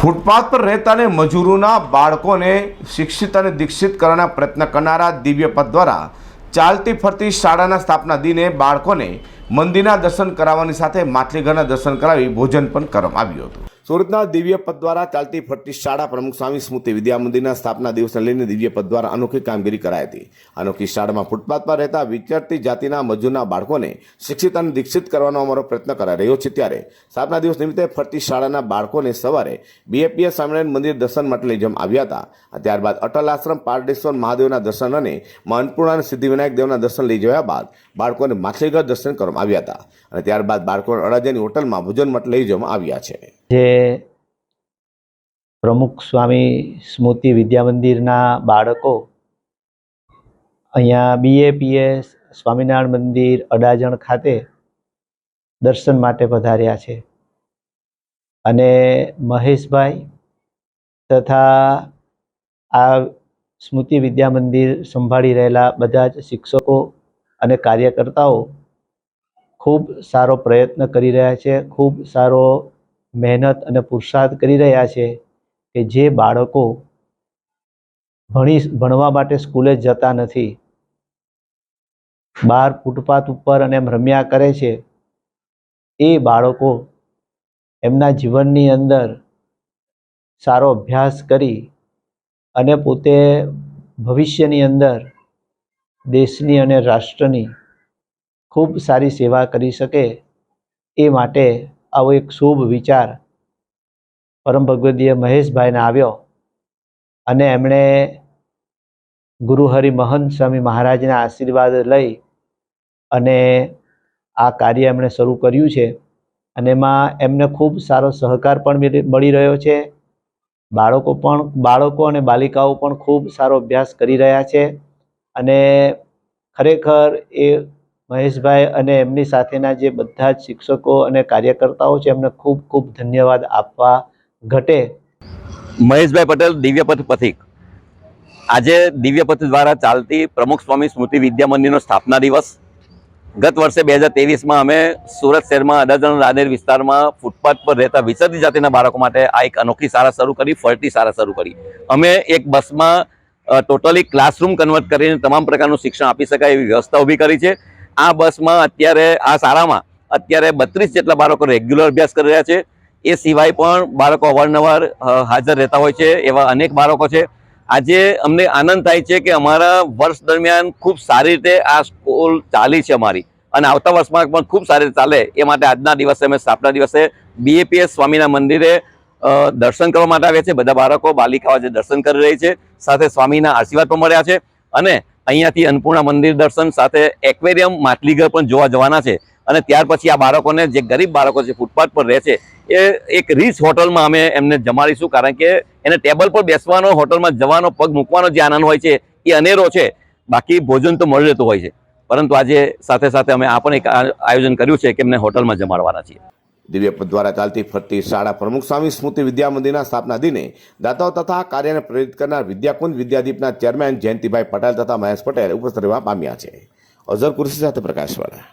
Footpath પર રહેતા અને મજૂરોના બાળકોને શિક્ષિત અને દીક્ષિત કરવાના પ્રયત્ન કરનારા દિવ્ય પથ દ્વારા ચાલતી ફરતી શાળાના સ્થાપના દિને બાળકોને મંદિરના દર્શન કરાવવાની સાથે માછલીઘરના દર્શન કરાવી ભોજન પણ કરવામાં આવ્યું હતું. સુરતના દિવ્ય પથ દ્વારા ચાલતી ફરતી શાળા પ્રમુખ સ્વામી સ્મૃતિ વિદ્યા મંદિરના સ્થાપના દિવસને લઈને દિવ્ય પથ દ્વારા અનોખી કામગીરી કરાઈ હતી. અનોખી શાળામાં ફૂટપાથ પર રહેતા વિદ્યાર્થી જાતિના મજૂરના બાળકોને શિક્ષિત અને દીક્ષિત કરવાનો અમારો પ્રયત્ન કરાઈ રહ્યો છે ત્યારે સ્થાપના દિવસ નિમિત્તે ફરતી શાળાના બાળકોને સવારે બીએપીએસ સ્વામિનારાયણ મંદિર દર્શન માટે લઈ જવામાં આવ્યા હતા. ત્યારબાદ અટલ આશ્રમ, પારડેશ્વર મહાદેવના દર્શન અને મા અન્નપૂર્ણા અને સિદ્ધિવિનાયક દેવના દર્શન લઈ જવા બાદ બાળકોને માછલીઘર દર્શન કરવામાં આવ્યા હતા. અને ત્યારબાદ બાળકોને અડાજાની હોટલમાં ભોજન માટે લઈ જવામાં આવ્યા છે. જે પ્રમુખ સ્વામી સ્મૃતિ વિદ્યા મંદિરના બાળકો અહીંયા બીએપીએસ સ્વામિનારાયણ મંદિર, અડાજણ ખાતે દર્શન માટે પધાર્યા છે. અને મહેશભાઈ તથા આ સ્મૃતિ વિદ્યા મંદિર સંભાળી રહેલા બધા જ શિક્ષકો અને કાર્યકર્તાઓ ખૂબ સારો પ્રયત્ન કરી રહ્યા છે, ખૂબ સારો મહેનત અને પુરુષાર્થ કરી રહ્યા છે કે જે બાળકો ભણી ભણવા માટે સ્કૂલે જતા નથી. બહાર ફૂટપાથ ઉપર અને રમ્યા કરે છે. એ બાળકો એમના જીવનની અંદર સારો અભ્યાસ કરી અને પોતે ભવિષ્યની અંદર દેશની અને રાષ્ટ્રની ખૂબ સારી સેવા કરી શકે એ માટે આવો એક શુભ વિચાર પરમ ભગવદીય મહેશભાઈને આવ્યો અને એમણે ગુરુહરિ મહંત સ્વામી મહારાજના આશીર્વાદ લઈ અને આ કાર્ય એમણે શરૂ કર્યું છે અને એમાં એમને ખૂબ સારો સહકાર પણ મળી રહ્યો છે. બાળકો પણ, બાળકો અને બાલિકાઓ પણ ખૂબ સારો અભ્યાસ કરી રહ્યા છે અને ખરેખર એ મહેશભાઈ અને એમની સાથેના જે બધા જ શિક્ષકો અને કાર્યકર્તાઓ છે, એમને ખૂબ ખૂબ ધન્યવાદ આપવા ઘટે. મહેશભાઈ પટેલ, દિવ્યપથ પથિક. આજે દિવ્યપથ દ્વારા ચાલતી પ્રમુખ સ્વામી સ્મૃતિ વિદ્યા મંદિરનો સ્થાપના દિવસ. ગત વર્ષે બે હજાર ત્રેવીસમાં અમે સુરત શહેરમાં અડાજણ રાનેર વિસ્તારમાં ફૂટપાથ પર રહેતા વિસર્જી જાતિના બાળકો માટે આ એક અનોખી શાળા શરૂ કરી, ફરતી શાળા શરૂ કરી. અમે એક બસમાં ટોટલી ક્લાસરૂમ કન્વર્ટ કરીને તમામ પ્રકારનું શિક્ષણ આપી શકાય એવી વ્યવસ્થા ઊભી કરી છે. આ બસમાં અત્યારે, આ શાળામાં અત્યારે બત્રીસ જેટલા બાળકો રેગ્યુલર અભ્યાસ કરી રહ્યા છે. એ સિવાય પણ બાળકો અવારનવાર હાજર રહેતા હોય છે એવા અનેક બાળકો છે. આજે અમને આનંદ થાય છે કે અમારા વર્ષ દરમિયાન ખૂબ સારી રીતે આ સ્કૂલ ચાલી છે અમારી. અને આવતા વર્ષમાં પણ ખૂબ સારી રીતે ચાલે. એ માટે આજના દિવસે અમે સ્થાપના દિવસે બીએપીએસ સ્વામીના મંદિરે દર્શન કરવા માટે આવ્યા છે. બધા બાળકો બાલિકાઓ આજે દર્શન કરી રહી છે. સાથે સ્વામીના આશીર્વાદ પણ મળ્યા છે. અને અહીંયાથી અન્નપૂર્ણા મંદિર દર્શન સાથે એક્વેરિયમ માટલીઘર પણ જોવા જવાના છે. અને ત્યાર પછી આ બાળકોને જે ગરીબ બાળકો છે ફૂટપાથ પર રહે છે, એ એક રીચ હોટલમાં અમે એમને જમાડીશું કારણ કે એને ટેબલ પર બેસવાનો, હોટલમાં જવાનો, પગ મૂકવાનો જે આનંદ હોય છે, એ અનેરો છે. બાકી ભોજન તો મળી રહેતું હોય છે. પરંતુ આજે સાથે સાથે અમે આ પણ એક આયોજન કર્યું છે કે એમને હોટલમાં જમાડવાના છીએ. દિવ્યપથ દ્વારા ચાલતી ફરતી શાળા પ્રમુખ સ્વામી સ્મૃતિ વિદ્યા મંદિરના સ્થાપના દિને દાતાઓ તથા કાર્યને પ્રેરિત કરનાર વિદ્યાકુંજ વિદ્યાદીપના ચેરમેન જયંતિભાઈ પટેલ તથા મહેશ પટેલ ઉપસ્થિત રહેવા પામ્યા છે. અઝર કુરશી સાથે પ્રકાશવાળા.